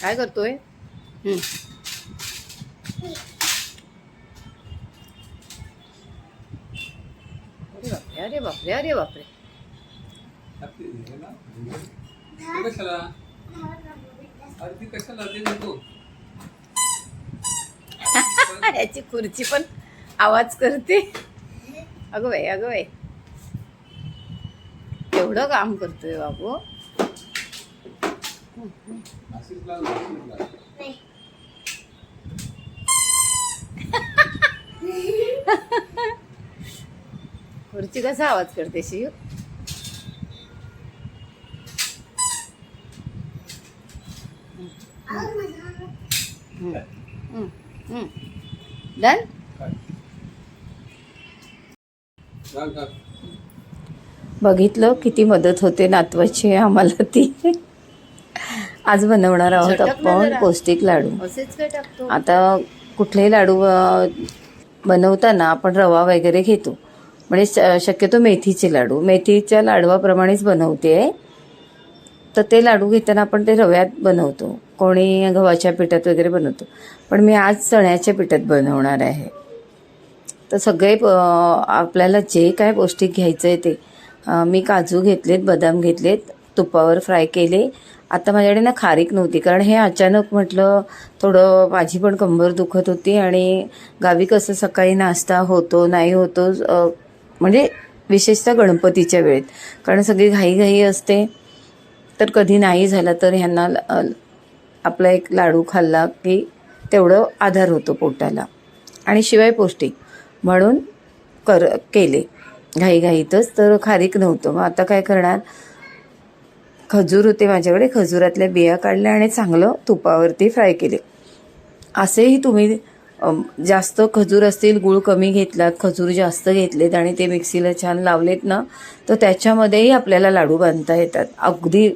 काय करतोय? हम्म. अरे बापरे अरे बापरे अरे बापरे. ते कशाला अरे ती कशाला ते? नको याची खुर्ची पण आवाज करते. अगं बाई अगं बाई. एवढं काम करतोय बाबू अशीच लाव अशीच लाव खुर्ची कसा आवाज करते शिव? डन? बघितलं किती मदत होते नातवाची आम्हाला ती. आज बनवणार आहोत आपण. पौष्टिक लाडू. आता कुठलेही लाडू बनवताना आपण रवा वगैरे घेतो. म्हणजे श- शक्यतो मेथीचे लाडू. मेथीच्या लाडवाप्रमाणेच बनवते. आहे तर ते लाडू घेताना आपण ते रव्यात बनवतो. कोणी गव्हाच्या पिठात वगैरे बनवतो. पण मी आज चण्याच्या पिठात बनवणार आहे. तर सगळे आपल्याला जे काय पौष्टिक घ्यायचं आहे ते मी काजू घेतलेत बदाम घेतलेत. तुपावर फ्राय केले. आता माझ्याकडे ना खारीक नव्हती कारण हे अचानक म्हटलं थोडं माझी पण कंबर दुखत होती आणि गावी कसं सकाळी नाश्ता होतो नाही होतो म्हणजे विशेषतः गणपतीच्या वेळेत. कारण सगळी घाईघाई असते. तर कधी नाही झालं तर ह्यांना आपला एक लाडू खाल्ला की तेवढं आधार होतो पोटाला. आणि शिवाय पौष्टिक. म्हणून कर केले. घाईघाईतच तर खारीक नव्हतं. मग आता काय करणार? खजूर होते माझ्याकडे. खजुरातल्या बिया काढल्या आणि चांगलं तुपावरती फ्राय केले. असेही तुम्ही जास्त खजूर असतील गूळ कमी घेतलात खजूर जास्त घेतलेत आणि ते मिक्सीला छान लावलेत ना तर त्याच्यामध्येही आपल्याला लाडू बांधता येतात. अगदी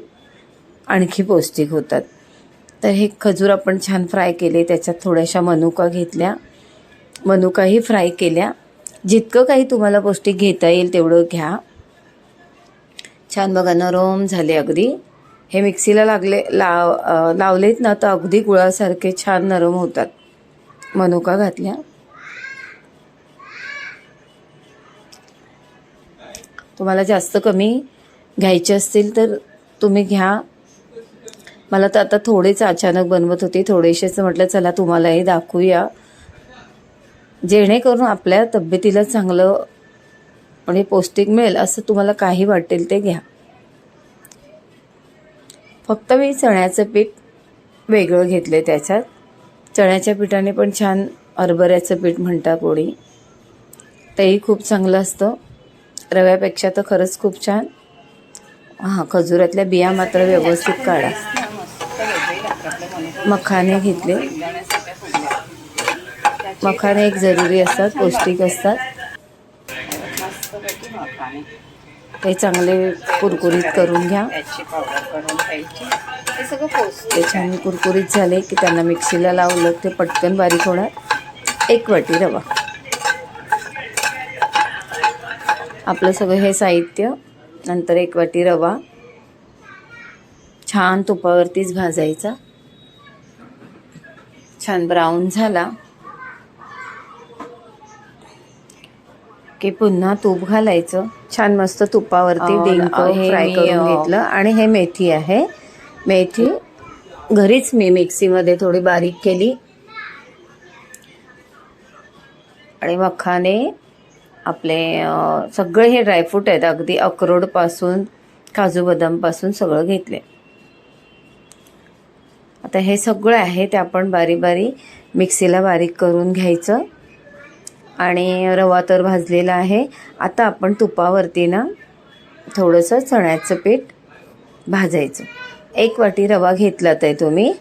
आणखी पौष्टिक होतात. तर हे खजूर आपण छान फ्राय केले. त्याच्यात थोड्याशा मनुका घेतल्या. मनुकाही फ्राय केल्या. जितकं काही तुम्हाला पौष्टिक घेता येईल तेवढं घ्या. छान बघा नरम झाले अगदी. हे मिक्सीला लागले लाव लावलेत ना तर अगदी गुळासारखे छान नरम होतात. मनुका घातल्या. तुम्हाला जास्त कमी घ्यायचे असतील तर तुम्ही घ्या. मला तर आता थोडेच अचानक बनवत होते थोडेसेच. म्हटलं चला तुम्हालाही दाखवूया. जेणेकरून आपल्या तब्येतीला चांगलं आणि पौष्टिक मिळेल असं तुम्हाला काही वाटेल ते घ्या. फक्त मी चण्याचं पीठ वेगळं घेतलं त्याच्यात. चण्याच्या पिठाने पण छान हरभऱ्याचं पीठ म्हणता पोळी. तेही खूप चांगलं असतं. रव्यापेक्षा तर खरंच खूप छान. हां खजुरातल्या बिया मात्र व्यवस्थित काढा. मखाने घेतले. मखाने एक जरुरी असतात पौष्टिक असतात. ते चांगले कुरकुरीत करून घ्या. ते छान कुरकुरीत झाले की त्यांना मिक्सीला लावलं ते पटकन बारीक होणार. एक वाटी रवा. आपलं सगळं हे साहित्य नंतर एक वाटी रवा. छान तुपावरतीच भाजायचा. छान ब्राऊन झाला. की पुन्हा तूप घालायचं. छान मस्त तुपावरती डिंक फ्राय करून घेतलं. आणि हे मेथी आहे. मेथी घरीच मी मिक्सीमध्ये थोडी बारीक केली. आणि मखाने आपले सगळे हे ड्रायफ्रूट आहेत. अगदी अक्रोडपासून काजू बदामपासून सगळं घेतले. आता हे सगळं आहे ते आपण बारीक बारीक मिक्सीला बारीक करून घ्यायचं. आणि रवा तर भाजलेला आहे. आता आपण तुपावरती ना थोडंसं चण्याचं पीठ भाजायचं. एक वाटी रवा घेतलात आहे तुम्ही.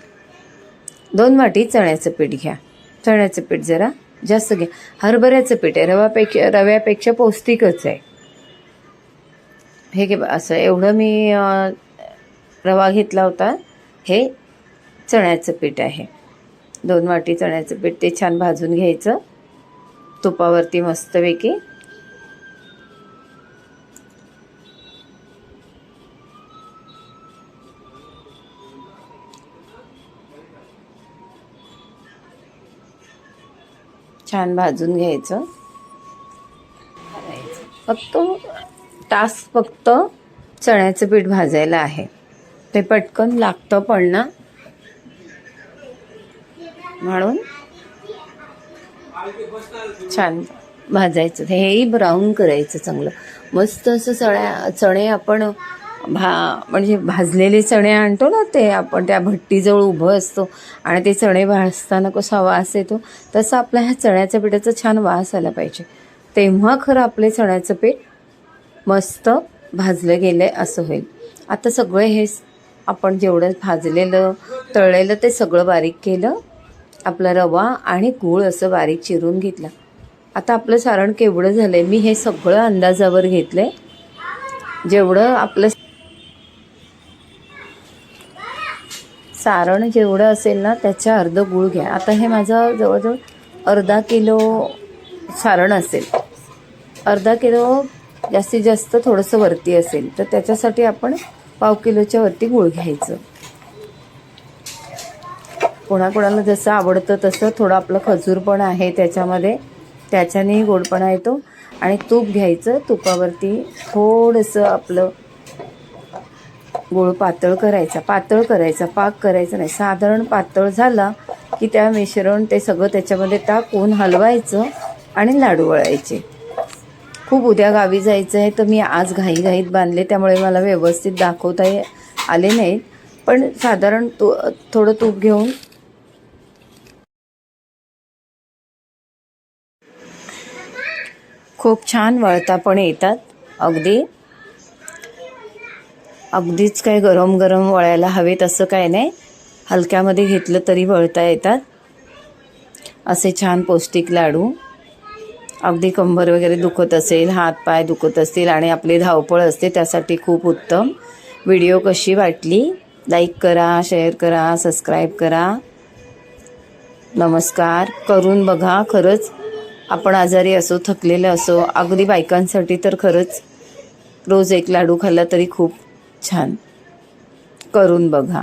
दोन वाटी चण्याचं पीठ घ्या. चण्याचं पीठ जरा जास्त घ्या. हरभऱ्याचं पीठ आहे. रवापेक्षा रव्यापेक्षा पौष्टिकच आहे. हे घे बा, असं एवढं मी रवा घेतला होता. हे चण्याचं पीठ आहे. दोन वाटी चण्याचं पीठ ते छान भाजून घ्यायचं. तुपावरती मस्तपैकी. छान भाजून घ्यायचं. फक्त टास्क फक्त चण्याचं पीठ भाजायला आहे. ते पटकन लागतं पण ना. म्हणून छान. भाजायचं. हेही ब्राऊन करायचं चांगलं. मस्त असं चण्या चणे आपण भा म्हणजे भाजलेले चणे आणतो ना ते आपण त्या भट्टीजवळ उभं असतो आणि ते चणे भाजताना कसा वास येतो तसं आपल्या ह्या चण्याच्या पिठाचा छान वास आला पाहिजे. तेव्हा खरं आपले चण्याचं पीठ मस्त भाजलं गेलं आहे असं होईल. आता सगळं हे आपण जेवढं भाजलेलं तळलेलं ते सगळं बारीक केलं. आपला रवा आणि गूळ असं बारीक चिरून घेतला. आता आपलं सारण केवढं झालं आहे मी हे सगळं अंदाजावर घेतलं आहे जेवढं आपलं सारण जेवढं असेल ना त्याच्या अर्ध गूळ घ्या. आता हे माझं जवळजवळ अर्धा किलो सारण असेल. अर्धा किलो जास्तीत जास्त थोडंसं वरती असेल तर त्याच्यासाठी आपण पाव किलोच्या वरती गूळ घ्यायचं. कोणाकोणाला जसं आवडतं तसं थोडं आपलं खजूर पण आहे त्याच्यामध्ये. त्याच्यानेही गोडपणा येतो. आणि तूप घ्यायचं. तुपावरती थोडंसं आपलं गोळ पातळ करायचा. पातळ करायचा. पाक करायचा नाही. साधारण पातळ झाला की त्या मिश्रण ते सगळं त्याच्यामध्ये टाकून हलवायचं आणि लाडू वळायचे. खूप उद्या गावी जायचं आहे तर मी आज घाईघाईत बांधले त्यामुळे मला व्यवस्थित दाखवता ये- आले नाहीत. पण साधारण तू थोडं तूप घेऊन खूप छान वळता पण येतात. अगदी. अगदीच काय गरम गरम वळायला हवेत असं काय नाही. हलक्यामध्ये घेतलं तरी वळता येतात. असे छान पौष्टिक लाडू. अगदी कंबर वगैरे दुखत असेल हात पाय दुखत असतील आणि आपली धावपळ असते त्यासाठी खूप उत्तम. व्हिडिओ कशी वाटली? लाईक करा शेअर करा सबस्क्राईब करा. नमस्कार. करून बघा खरंच आपण आजारी असो थकलेलं असो अगदी बायकांसाठी तर खरंच रोज एक लाडू खाल्ला तरी खूप छान. करून बघा.